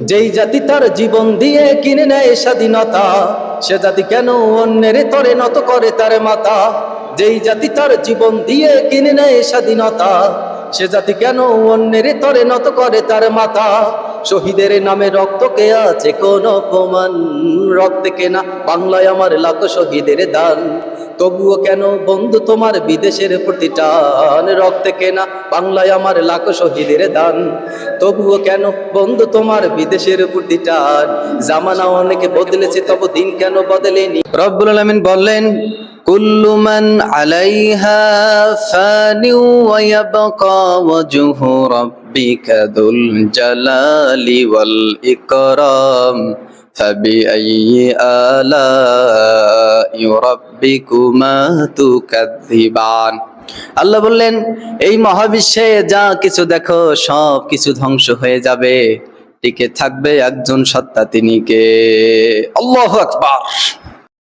যেই জাতি তার জীবন দিয়ে কিনে নেয় স্বাধীনতা, সে জাতি কেন অন্যের তরে নত করে তার মাতা? যেই জাতি তার জীবন দিয়ে কিনে নেয় স্বাধীনতা, সে জাতি কেন অন্যের তরে নত করে তার মাথা শহীদের নামে রক্ত কে আছে কোন অপমান, রক্তে কেনা বাংলায় আমার লাখ শহীদের দান। তবুও কেন বন্ধু তোমার বিদেশের প্রতিটান রক্তে কেনা বাংলায় আমার লাখ শহীদের দান। তবুও কেন বন্ধু তোমার বিদেশের প্রতিটান জামানা অনেকে বদলেছে, তবু দিন কেন বদলেনি? রব্বুল আলামিন বললেন আলাইহা ফানি ওয়া ইয়াবকা ওয়াজহু রাব্বিকা দুল জালালি ওয়াল ইকরাম। فبأي آلاء ربكما تكذبان আল্লাহ বললেন এই মহাবিশ্বে যা কিছু দেখো সব কিছু ধ্বংস হয়ে যাবে টিকে থাকবে একজন সত্তা তিনি কে আল্লাহ আকবার